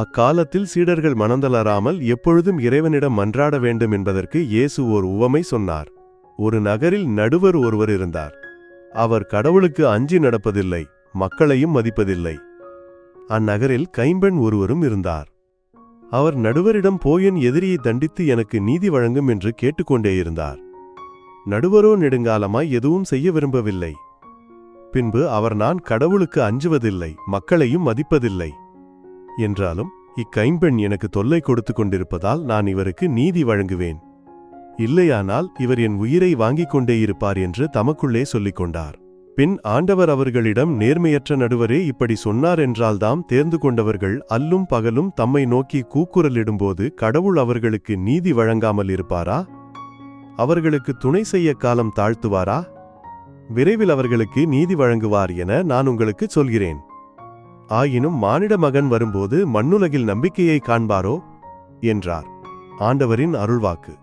அக்காலத்தில் சீடர்கள் மனந்தளராமல் எப்பொழுதும் இறைவனிடம் மன்றாட வேண்டும் என்பதற்கு இயேசு ஓர் உவமை சொன்னார். ஒரு நகரில் நடுவர் ஒருவர் இருந்தார். அவர் கடவுளுக்கு அஞ்சி நடப்பதில்லை மக்களையும் மதிப்பதில்லை. அந்நகரில் கைம்பெண் ஒருவரும் இருந்தார். அவர் நடுவரிடம் போயன் எதிரியை தண்டித்து எனக்கு நீதி வழங்கும் என்று கேட்டுக்கொண்டே இருந்தார். நடுவரோ நெடுங்காலமாய் எதுவும் செய்ய விரும்பவில்லை. பின்பு அவர் நான் கடவுளுக்கு அஞ்சுவதில்லை மக்களையும் மதிப்பதில்லை. என்றாலும் இக்கைம்பெண் எனக்கு தொல்லை கொடுத்து கொண்டிருப்பதால் நான் இவருக்கு நீதி வழங்குவேன். இல்லையானால் இவர் என் உயிரை வாங்கிக் கொண்டே இருப்பார் என்று தமக்குள்ளே சொல்லிக் கொண்டார். பின் ஆண்டவர் அவர்களிடம் நேர்மையற்ற நடுவரே இப்படி சொன்னார் என்றால்தாம் தேர்ந்து கொண்டவர்கள் அல்லும் பகலும் தம்மை நோக்கி கூக்குரலிடும்போது கடவுள் அவர்களுக்கு நீதி வழங்காமல் இருப்பாரா? அவர்களுக்கு துணை செய்ய காலம் தாழ்த்துவாரா? விரைவில் அவர்களுக்கு நீதி வழங்குவார் என நான் உங்களுக்கு சொல்கிறேன். ஆயினும் மானிட மகன் வரும்போது மண்ணுலகில் நம்பிக்கையை காண்பாரோ? என்றார். ஆண்டவரின் அருள்வாக்கு.